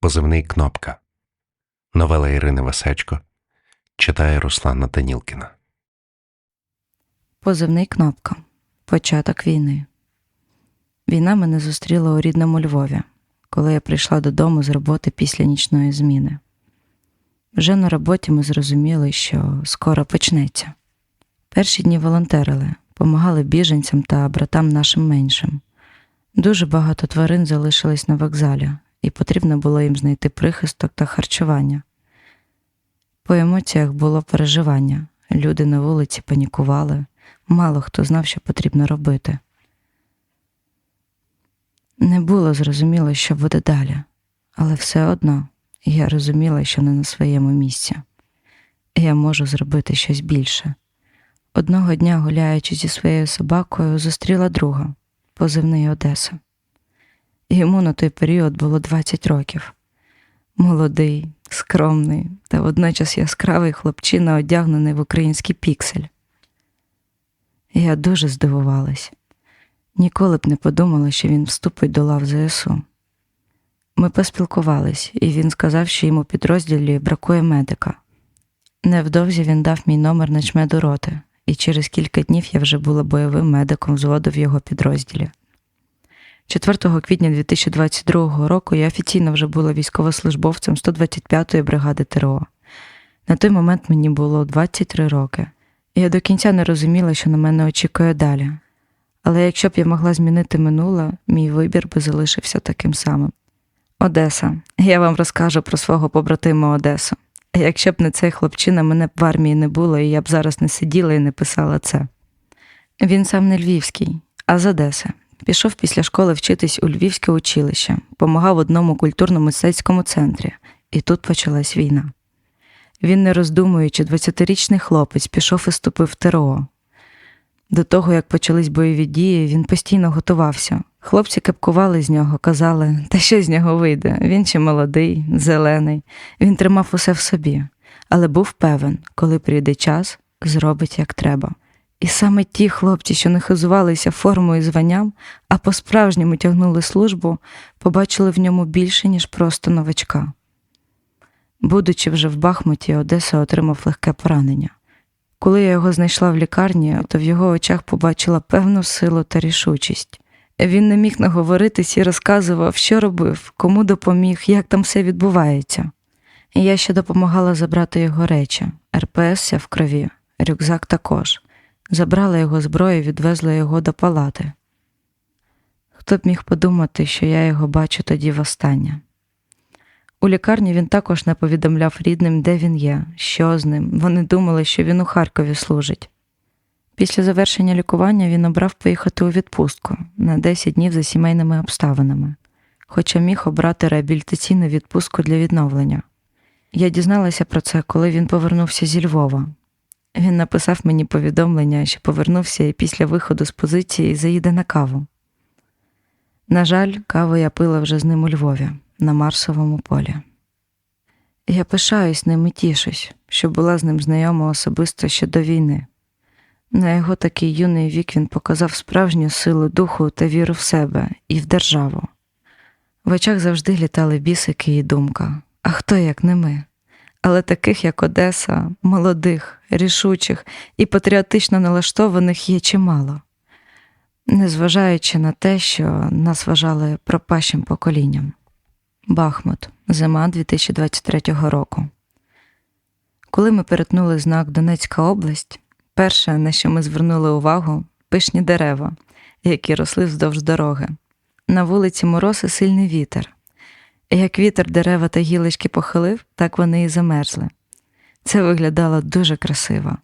Позивний Кнопка. Новела Ірини Васечко. Читає Руслана Данілкіна. Позивний кнопка. Початок війни. Війна мене зустріла у рідному Львові, коли я прийшла додому з роботи після нічної зміни. Вже на роботі ми зрозуміли, що скоро почнеться. Перші дні волонтерили, помагали біженцям та братам нашим меншим. Дуже багато тварин залишились на вокзалі, і потрібно було їм знайти прихисток та харчування. По емоціях було переживання. Люди на вулиці панікували, мало хто знав, що потрібно робити. Не було зрозуміло, що буде далі, але все одно я розуміла, що не на своєму місці. Я можу зробити щось більше. Одного дня, гуляючи зі своєю собакою, зустріла друга, позивний Одеса. Йому на той період було 20 років. Молодий, скромний та водночас яскравий хлопчина, одягнений в український піксель. Я дуже здивувалась. Ніколи б не подумала, що він вступить до лав ЗСУ. Ми поспілкувались, і він сказав, що йому підрозділі бракує медика. Невдовзі він дав мій номер начмеду роти, і через кілька днів я вже була бойовим медиком взводу в його підрозділі. 4 квітня 2022 року я офіційно вже була військовослужбовцем 125-ї бригади ТРО. На той момент мені було 23 роки. і Я до кінця не розуміла, що на мене очікує далі. Але якщо б я могла змінити минуле, мій вибір би залишився таким самим. Одеса. Я вам розкажу про свого побратима Одесу. Якщо б не цей хлопчина, мене б в армії не було, і я б зараз не сиділа і не писала це. Він сам не львівський, а з Одеси. Пішов після школи вчитись у Львівське училище, помагав одному культурно-мистецькому центрі, і тут почалась війна. Він, не роздумуючи, 20-річний хлопець пішов і ступив в ТРО. До того, як почались бойові дії, він постійно готувався. Хлопці кепкували з нього, казали, та що з нього вийде? Він ще молодий, зелений. Він тримав усе в собі, але був певен, коли прийде час, зробить як треба. І саме ті хлопці, що не хизувалися формою і званням, а по-справжньому тягнули службу, побачили в ньому більше, ніж просто новачка. Будучи вже в Бахмуті, Одеса отримав легке поранення. Коли я його знайшла в лікарні, то в його очах побачила певну силу та рішучість. Він не міг наговоритись і розказував, що робив, кому допоміг, як там все відбувається. Я ще допомагала забрати його речі, РПС в крові, рюкзак також. Забрала його зброю і відвезла його до палати. Хто б міг подумати, що я його бачу тоді востаннє. У лікарні він також не повідомляв рідним, де він є, що з ним. Вони думали, що він у Харкові служить. Після завершення лікування він обрав поїхати у відпустку на 10 днів за сімейними обставинами, хоча міг обрати реабілітаційну відпустку для відновлення. Я дізналася про це, коли він повернувся зі Львова. Він написав мені повідомлення, що повернувся і після виходу з позиції заїде на каву. На жаль, каву я пила вже з ним у Львові, на Марсовому полі. Я пишаюсь ним і тішусь, що була з ним знайома особисто ще до війни. На його такий юний вік він показав справжню силу духу та віру в себе і в державу. В очах завжди літали бісики і думка: а хто як не ми? Але таких, як Одеса, молодих, рішучих і патріотично налаштованих є чимало, незважаючи на те, що нас вважали пропащим поколінням. Бахмут, зима 2023 року. Коли ми перетнули знак Донецька область, перше, на що ми звернули увагу, пишні дерева, які росли вздовж дороги. На вулиці мороз і сильний вітер. Як вітер дерева та гілочки похилив, так вони і замерзли. Це виглядало дуже красиво.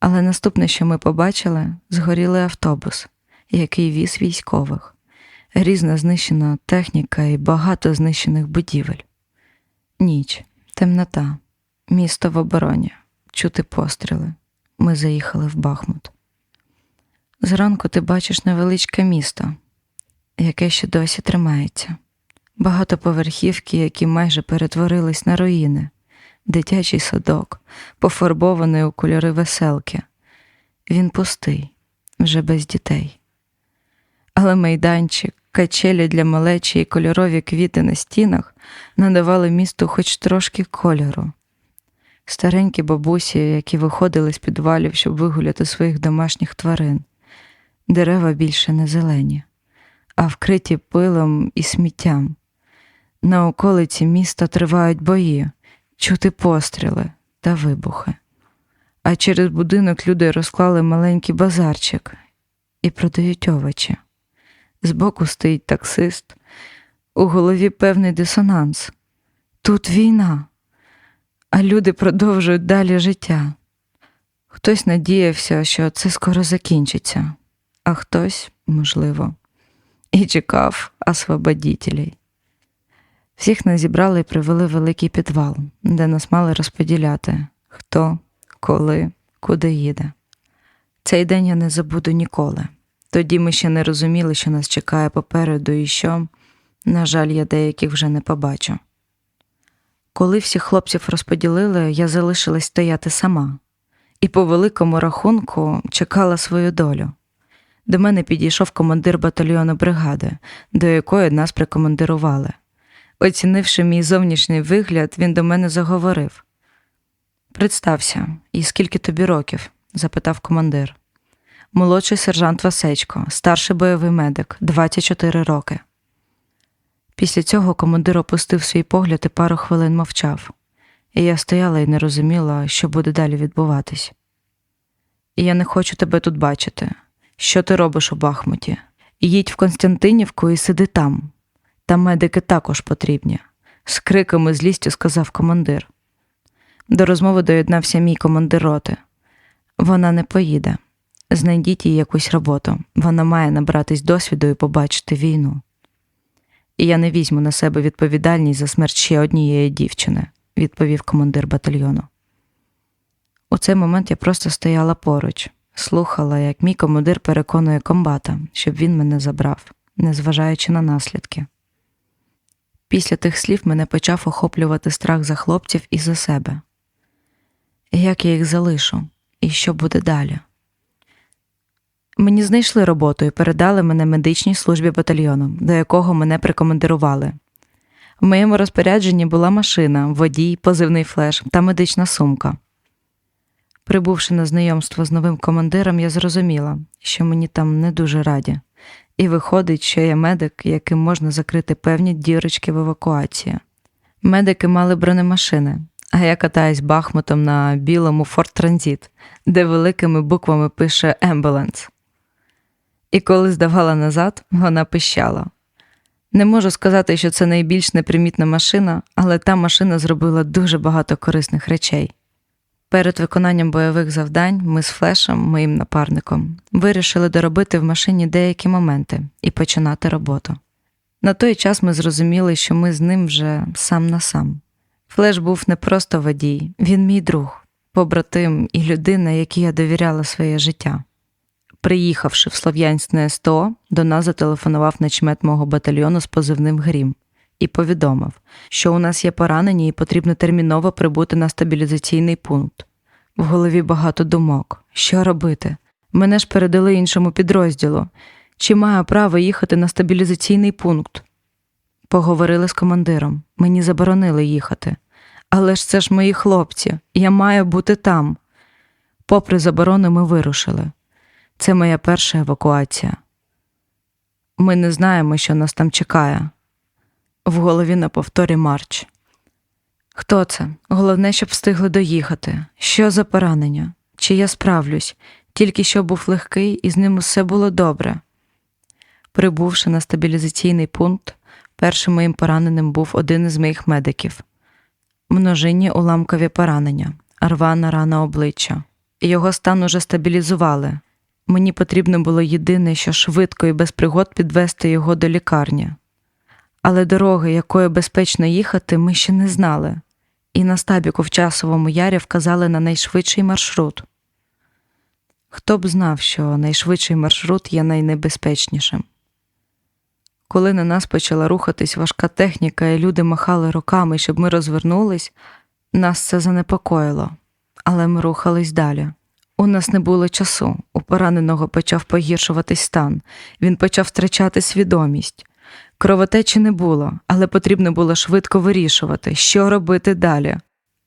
Але наступне, що ми побачили, згорілий автобус, який віз військових, різна знищена техніка і багато знищених будівель. Ніч, темнота, місто в обороні, чути постріли. Ми заїхали в Бахмут. Зранку ти бачиш невеличке місто, яке ще досі тримається багатоповерхівки, які майже перетворились на руїни, дитячий садок, пофарбований у кольори веселки. Він пустий, вже без дітей. Але майданчик, качелі для малечі і кольорові квіти на стінах надавали місту хоч трошки кольору. Старенькі бабусі, які виходили з підвалів, щоб вигуляти своїх домашніх тварин. Дерева більше не зелені, а вкриті пилом і сміттям. На околиці міста тривають бої, чути постріли та вибухи. А через будинок люди розклали маленький базарчик і продають овочі. Збоку стоїть таксист, у голові певний дисонанс. Тут війна, а люди продовжують далі життя. Хтось надіявся, що це скоро закінчиться, а хтось, можливо, і чекав освободітелей. Всіх нас зібрали і привели в великий підвал, де нас мали розподіляти, хто, коли, куди їде. Цей день я не забуду ніколи. Тоді ми ще не розуміли, що нас чекає попереду і що, на жаль, я деяких вже не побачу. Коли всіх хлопців розподілили, я залишилась стояти сама і по великому рахунку чекала свою долю. До мене підійшов командир батальйону бригади, до якої нас прикомандирували. Оцінивши мій зовнішній вигляд, він до мене заговорив. Представся, і скільки тобі років? запитав командир. Молодший сержант Васечко, старший бойовий медик, 24 роки. Після цього командир опустив свій погляд і пару хвилин мовчав, і я стояла і не розуміла, що буде далі відбуватись. І я не хочу тебе тут бачити. Що ти робиш у Бахмуті? Їдь в Константинівку і сиди там. Там медики також потрібні, з криком і злістю сказав командир. До розмови доєднався мій командир роти. Вона не поїде. Знайдіть їй якусь роботу. Вона має набратись досвіду і побачити війну. І я не візьму на себе відповідальність за смерть ще однієї дівчини, відповів командир батальйону. У цей момент я просто стояла поруч, слухала, як мій командир переконує комбата, щоб він мене забрав, незважаючи на наслідки. Після тих слів мене почав охоплювати страх за хлопців і за себе. Як я їх залишу, і що буде далі? Мені знайшли роботу і передали мене медичній службі батальйону, до якого мене прикомандирували. В моєму розпорядженні була машина, водій, позивний флеш та медична сумка. Прибувши на знайомство з новим командиром, я зрозуміла, що мені там не дуже раді, і виходить, що я медик, яким можна закрити певні дірочки в евакуації. Медики мали бронемашини, а я катаюсь бахмутом на білому Форт Транзит, де великими буквами пише Ембуленс. І коли здавала назад, вона пищала. Не можу сказати, що це найбільш непримітна машина, але та машина зробила дуже багато корисних речей. Перед виконанням бойових завдань ми з Флешем, моїм напарником, вирішили доробити в машині деякі моменти і починати роботу. На той час ми зрозуміли, що ми з ним вже сам на сам. Флеш був не просто водій, він мій друг, побратим і людина, якій я довіряла своє життя. Приїхавши в Слов'янськ на СТО, до нас зателефонував начмет мого батальйону з позивним Грім і повідомив, що у нас є поранені і потрібно терміново прибути на стабілізаційний пункт. В голові багато думок. Що робити? Мене ж передали іншому підрозділу. Чи маю право їхати на стабілізаційний пункт? Поговорили з командиром. Мені заборонили їхати. Але ж це ж мої хлопці, я маю бути там. Попри заборони, ми вирушили. Це моя перша евакуація. Ми не знаємо, що нас там чекає. В голові на повторі Марч. Хто це? Головне, щоб встигли доїхати. Що за поранення? Чи я справлюсь? Тільки що був легкий, і з ним усе було добре. Прибувши на стабілізаційний пункт, першим моїм пораненим був один із моїх медиків. Множинні уламкові поранення, рвана рана обличчя. Його стан уже стабілізували. Мені потрібно було єдине, що швидко і без пригод підвести його до лікарні. Але дороги, якою безпечно їхати, ми ще не знали, і на стабіку в часовому ярі вказали на найшвидший маршрут. Хто б знав, що найшвидший маршрут є найнебезпечнішим. Коли на нас почала рухатись важка техніка, і люди махали руками, щоб ми розвернулись, нас це занепокоїло, але ми рухались далі. У нас не було часу. У пораненого почав погіршуватись стан. Він почав втрачати свідомість. Кровотечі не було, але потрібно було швидко вирішувати, що робити далі.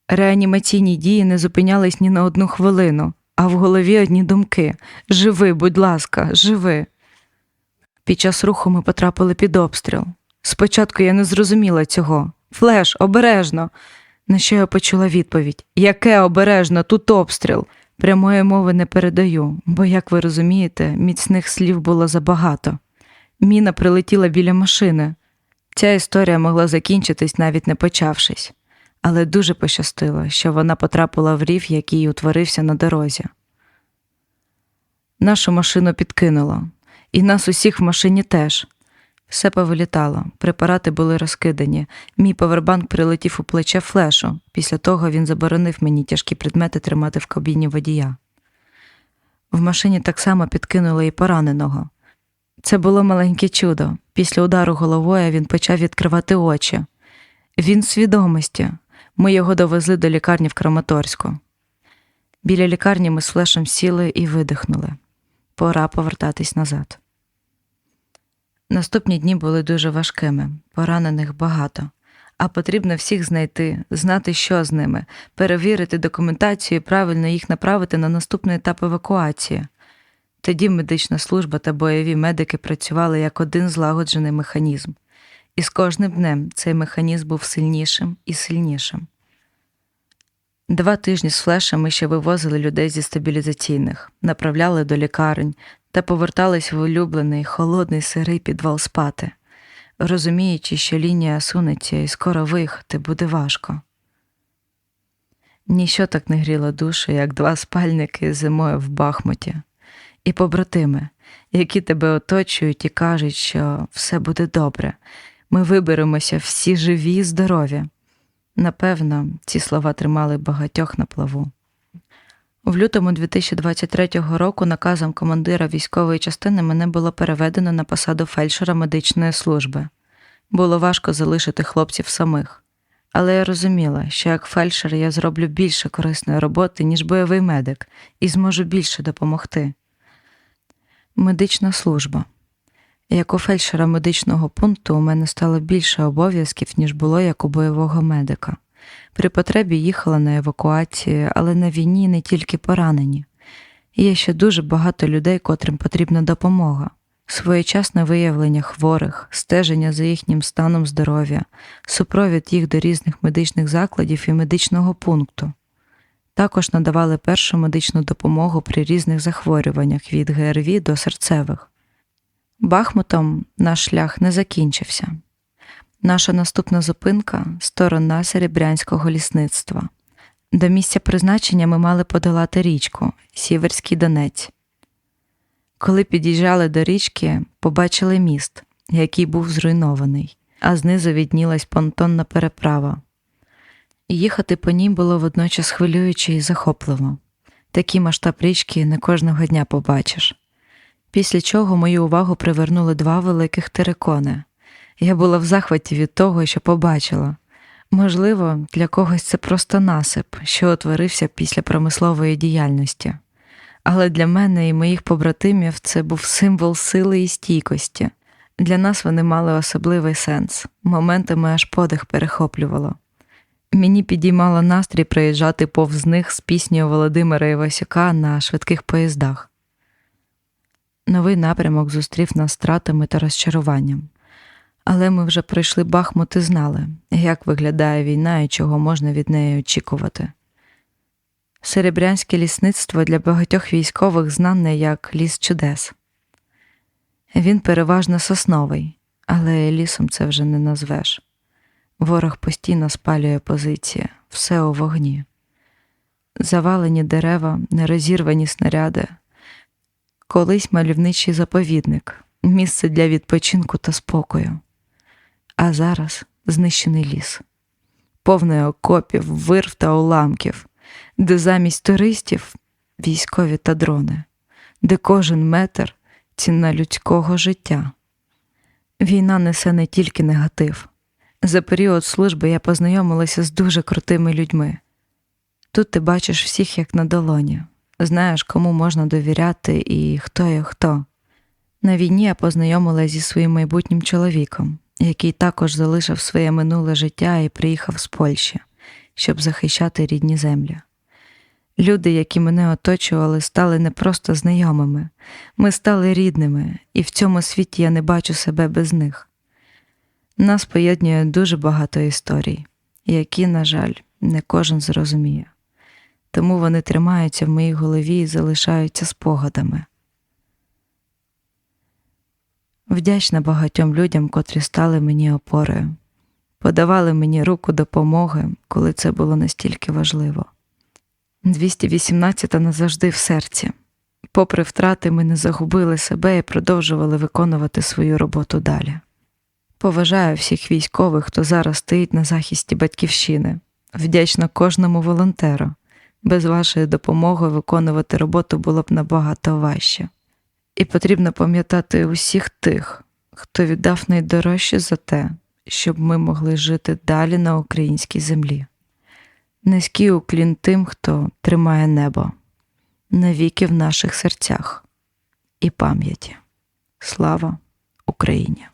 Реанімаційні дії не зупинялись ні на одну хвилину, а в голові одні думки Живи, будь ласка, живи. Під час руху ми потрапили під обстріл. Спочатку я не зрозуміла цього. Флеш, обережно. На що я почула відповідь: Яке обережно, тут обстріл. Прямої мови не передаю, бо, як ви розумієте, міцних слів було забагато. Міна прилетіла біля машини. Ця історія могла закінчитись, навіть не почавшись, але дуже пощастило, що вона потрапила в рів, який утворився на дорозі. Нашу машину підкинуло, і нас усіх в машині теж. Все повилітало, препарати були розкидані. Мій повербанк прилетів у плече флешу. Після того він заборонив мені тяжкі предмети тримати в кабіні водія. В машині так само підкинули і пораненого. Це було маленьке чудо. Після удару головою він почав відкривати очі. Він в свідомості. Ми його довезли до лікарні в Краматорську. Біля лікарні ми з флешем сіли і видихнули. Пора повертатись назад. Наступні дні були дуже важкими, поранених багато, а потрібно всіх знайти, знати, що з ними, перевірити документацію і правильно їх направити на наступний етап евакуації. Тоді медична служба та бойові медики працювали як один злагоджений механізм, і з кожним днем цей механізм був сильнішим і сильнішим. Два тижні з флешем ми ще вивозили людей зі стабілізаційних, направляли до лікарень та повертались в улюблений холодний сирий підвал спати, розуміючи, що лінія сунеться і скоро виїхати буде важко. Ніщо так не гріло душу, як два спальники зимою в Бахмуті, і побратими, які тебе оточують і кажуть, що все буде добре, ми виберемося всі живі і здорові. Напевно, ці слова тримали багатьох на плаву. В лютому 2023 року наказом командира військової частини мене було переведено на посаду фельдшера медичної служби. Було важко залишити хлопців самих, але я розуміла, що як фельдшер я зроблю більше корисної роботи, ніж бойовий медик, і зможу більше допомогти. Медична служба. Як у фельдшера медичного пункту у мене стало більше обов'язків, ніж було як у бойового медика. При потребі їхала на евакуацію, але на війні не тільки поранені. Є ще дуже багато людей, котрим потрібна допомога, своєчасне виявлення хворих, стеження за їхнім станом здоров'я, супровід їх до різних медичних закладів і медичного пункту. Також надавали першу медичну допомогу при різних захворюваннях від ГРВІ до серцевих. Бахмутом наш шлях не закінчився. Наша наступна зупинка сторона Серебрянського лісництва. До місця призначення ми мали подолати річку Сіверський Донець. Коли під'їжджали до річки, побачили міст, який був зруйнований, а знизу віднілась понтонна переправа. Їхати по ній було водночас хвилююче і захопливо. Такий масштаб річки не кожного дня побачиш. Після чого мою увагу привернули два великих терикони. Я була в захваті від того, що побачила. Можливо, для когось це просто насип, що утворився після промислової діяльності. Але для мене і моїх побратимів це був символ сили і стійкості. Для нас вони мали особливий сенс, моментами аж подих перехоплювало. Мені підіймало настрій приїжджати повз них з піснею Володимира Івасюка на швидких поїздах. Новий напрямок зустрів нас стратами та розчаруванням. Але ми вже пройшли Бахмут і знали, як виглядає війна і чого можна від неї очікувати. Серебрянське лісництво для багатьох військових знане як ліс чудес. Він переважно сосновий, але лісом це вже не назвеш. Ворог постійно спалює позиції, все у вогні. Завалені дерева, нерозірвані снаряди, колись мальовничий заповідник, місце для відпочинку та спокою. А зараз знищений ліс, повний окопів, вирв та уламків, де замість туристів військові та дрони, де кожен метр ціна людського життя. Війна несе не тільки негатив. За період служби я познайомилася з дуже крутими людьми. Тут ти бачиш всіх як на долоні, знаєш, кому можна довіряти і хто є хто. На війні я познайомилася зі своїм майбутнім чоловіком, який також залишив своє минуле життя і приїхав з Польщі, щоб захищати рідні землі. Люди, які мене оточували, стали не просто знайомими, ми стали рідними, і в цьому світі я не бачу себе без них. Нас поєднує дуже багато історій, які, на жаль, не кожен зрозуміє. Тому вони тримаються в моїй голові і залишаються спогадами. Вдячна багатьом людям, котрі стали мені опорою, подавали мені руку допомоги, коли це було настільки важливо. 218 назавжди в серці. Попри втрати, ми не загубили себе і продовжували виконувати свою роботу далі. Поважаю всіх військових, хто зараз стоїть на захисті батьківщини. Вдячна кожному волонтеру. Без вашої допомоги виконувати роботу було б набагато важче. І потрібно пам'ятати усіх тих, хто віддав найдорожче за те, щоб ми могли жити далі на українській землі. Низький уклін тим, хто тримає небо навіки в наших серцях і пам'яті. Слава Україні!